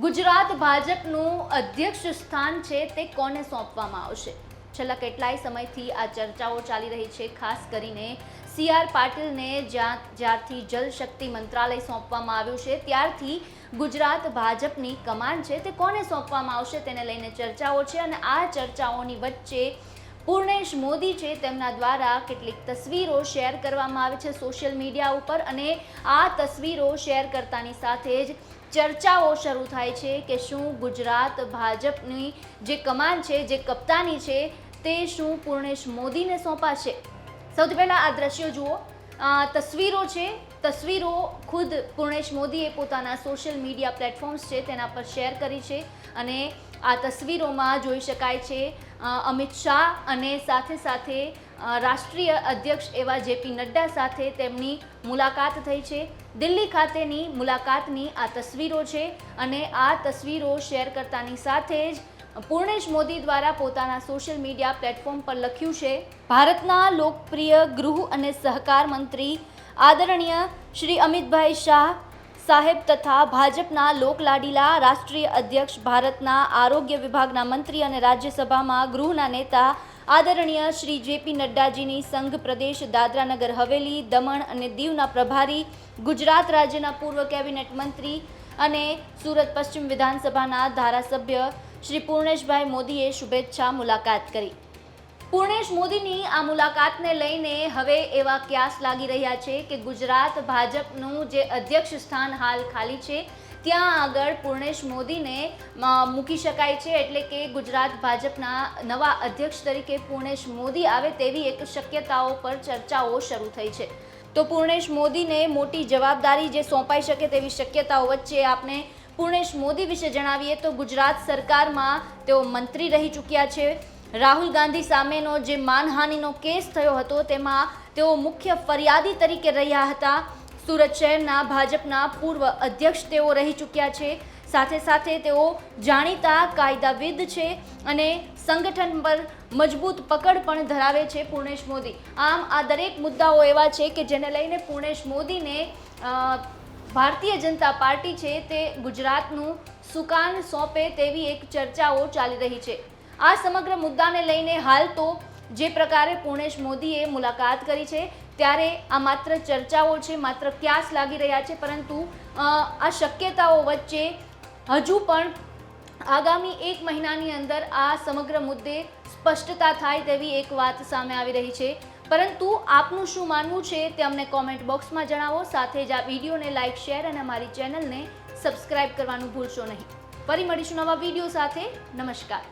ગુજરાત ભાજપનું અધ્યક્ષ સ્થાન છે તે કોને સોંપવામાં આવશે? છેલ્લા કેટલાય સમયથી આ ચર્ચાઓ ચાલી રહી છે, ખાસ કરીને સી આર પાટીલને જ્યાં, જ્યારથી જલ શક્તિ મંત્રાલય સોંપવામાં આવ્યું છે, ત્યારથી ગુજરાત ભાજપની કમાન છે તે કોને સોંપવામાં આવશે તેને લઈને ચર્ચાઓ છે અને આ ચર્ચાઓની વચ્ચે પૂર્ણેશ મોદી છે તેમના દ્વારા કેટલીક તસવીરો શેર કરવામાં આવે છે સોશિયલ મીડિયા ઉપર અને આ તસવીરો શેર કરતાની સાથે જ ચર્ચાઓ શરૂ થાય છે કે શું ગુજરાત ભાજપની જે કમાન છે, જે કપ્તાની છે તે શું પૂર્ણેશ મોદીને સોંપાશે? સૌથી પહેલાં આ દ્રશ્યો જુઓ. તસવીરો છે. તસવીરો ખુદ પૂર્ણેશ મોદીએ પોતાના સોશિયલ મીડિયા પ્લેટફોર્મ્સ છે તેના પર શેર કરી છે અને આ તસવીરોમાં જોઈ શકાય છે અમિત શાહ અને સાથે સાથે રાષ્ટ્રીય અધ્યક્ષ એવા જેપી નડ્ડા સાથે તેમની મુલાકાત થઈ છે. દિલ્હી ખાતેની મુલાકાતની આ તસવીરો છે અને આ તસવીરો શેર કરતાની સાથે જ પૂર્ણેશ મોદી દ્વારા પોતાના સોશિયલ મીડિયા પ્લેટફોર્મ પર લખ્યું છે, ભારતના લોકપ્રિય ગૃહ અને સહકાર મંત્રી આદરણીય શ્રી અમિતભાઈ શાહ સાહેબ તથા ભાજપના લોકલાડીલા રાષ્ટ્રીય અધ્યક્ષ ભારતના આરોગ્ય વિભાગના મંત્રી અને રાજ્યસભામાં ગૃહના નેતા આદરણીય શ્રી જેપી નડ્ડાજીની સંઘ પ્રદેશ દાદરાનગર હવેલી, દમણ અને દીવના પ્રભારી, ગુજરાત રાજ્યના પૂર્વ કેબિનેટ મંત્રી અને સુરત પશ્ચિમ વિધાનસભાના ધારાસભ્ય શ્રી પૂર્ણેશભાઈ મોદીએ શુભેચ્છા મુલાકાત કરી. પૂર્ણેશ મોદીની આ મુલાકાતને લઈને હવે એવા ક્યાસ લાગી રહ્યા છે કે ગુજરાત ભાજપનું જે અધ્યક્ષ સ્થાન હાલ ખાલી છે, ત્યાં આગળ પૂર્ણેશ મોદીને મૂકી શકાય છે એટલે કે ગુજરાત ભાજપના નવા અધ્યક્ષ તરીકે પૂર્ણેશ મોદી આવે તેવી એક શક્યતાઓ પર ચર્ચાઓ શરૂ થઈ છે. તો પૂર્ણેશ મોદીને મોટી જવાબદારી જે સોંપાઈ શકે તેવી શક્યતાઓ વચ્ચે આપણે પૂર્ણેશ મોદી વિશે જણાવીએ તો ગુજરાત સરકારમાં તેઓ મંત્રી રહી ચૂક્યા છે. રાહુલ ગાંધી સામેનો જે માનહાનિનો કેસ થયો હતો, તેમાં તેઓ મુખ્ય ફરિયાદી તરીકે રહ્યા હતા. સુરત શહેરના ભાજપના પૂર્વ અધ્યક્ષ તેઓ રહી ચૂક્યા છે. સાથે સાથે તેઓ જાણીતા કાયદાવિદ છે અને સંગઠન પર મજબૂત પકડ પણ ધરાવે છે પૂર્ણેશ મોદી. આમ આ દરેક મુદ્દાઓ એવા છે કે જેને લઈને પૂર્ણેશ મોદીને ભારતીય જનતા પાર્ટી છે તે ગુજરાતનું સુકાન સોંપે તેવી એક ચર્ચાઓ ચાલી રહી છે. આ સમગ્ર મુદ્દાને લઈને હાલ તો જે પ્રકારે પૂર્ણેશ મોદીએ મુલાકાત કરી છે, ત્યારે આ માત્ર ચર્ચાઓ છે, માત્ર ક્યાસ લાગી રહ્યા છે, પરંતુ આ શક્યતાઓ વચ્ચે હજુ પણ આગામી એક મહિનાની અંદર આ સમગ્ર મુદ્દે સ્પષ્ટતા થાય તેવી એક વાત સામે આવી રહી છે. પરંતુ આપનું શું માનવું છે તે અમને કોમેન્ટ બોક્સમાં જણાવો. સાથે જ આ વિડીયોને લાઇક શેર અને અમારી ચેનલને સબસ્ક્રાઇબ કરવાનું ભૂલશો નહીં. ફરી મળીશું નવા વીડિયો સાથે. નમસ્કાર.